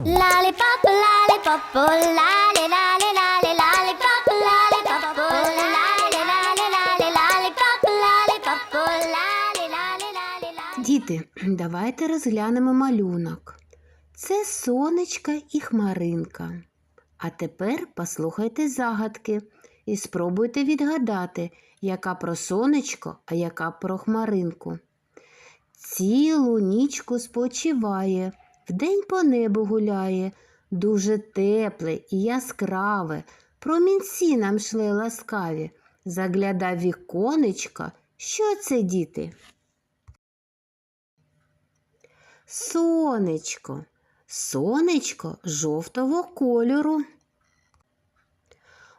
Lollipop, lollipop. Діти, давайте розглянемо малюнок. Це сонечка і хмаринка. А тепер послухайте загадки і спробуйте відгадати, яка про сонечко, а яка про хмаринку. Цілу нічку спочиває, вдень по небу гуляє, дуже тепле і яскраве, промінці нам шле ласкаві. Загляда віконечка. Що це, діти? Сонечко. Сонечко жовтого кольору.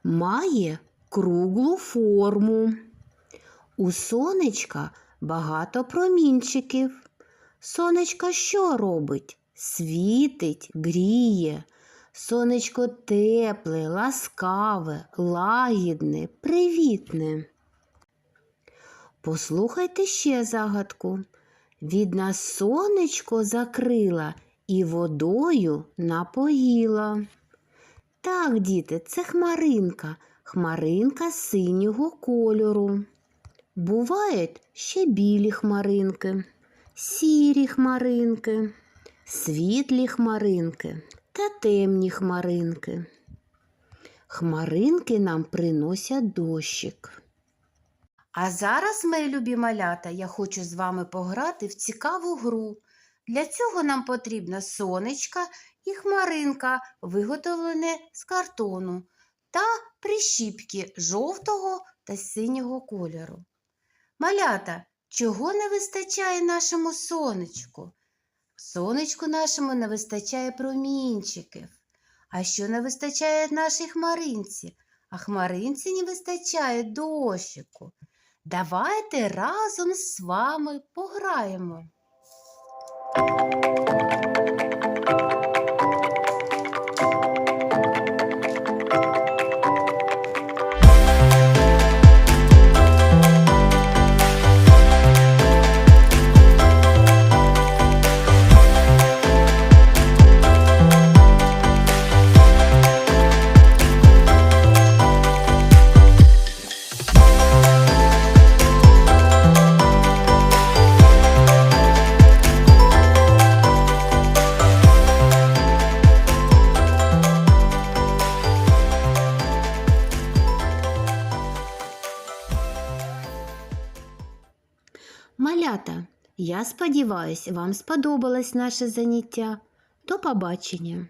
Має круглу форму. У сонечка багато промінчиків. Сонечко що робить? Світить, гріє. Сонечко тепле, ласкаве, лагідне, привітне. Послухайте ще загадку. Від нас сонечко закрила і водою напоїла. Так, діти, це хмаринка, хмаринка синього кольору. Бувають ще білі хмаринки, сірі хмаринки, світлі хмаринки та темні хмаринки. Хмаринки нам приносять дощик. А зараз, мої любі малята, я хочу з вами пограти в цікаву гру. Для цього нам потрібна сонечка і хмаринка, виготовлене з картону, та прищіпки жовтого та синього кольору. Малята, чого не вистачає нашому сонечку? Сонечку нашому не вистачає промінчиків. А що не вистачає нашій хмаринці? А хмаринці не вистачає дощику. Давайте разом з вами пограємо. Малята, я сподіваюся, вам сподобалось наше заняття. До побачення!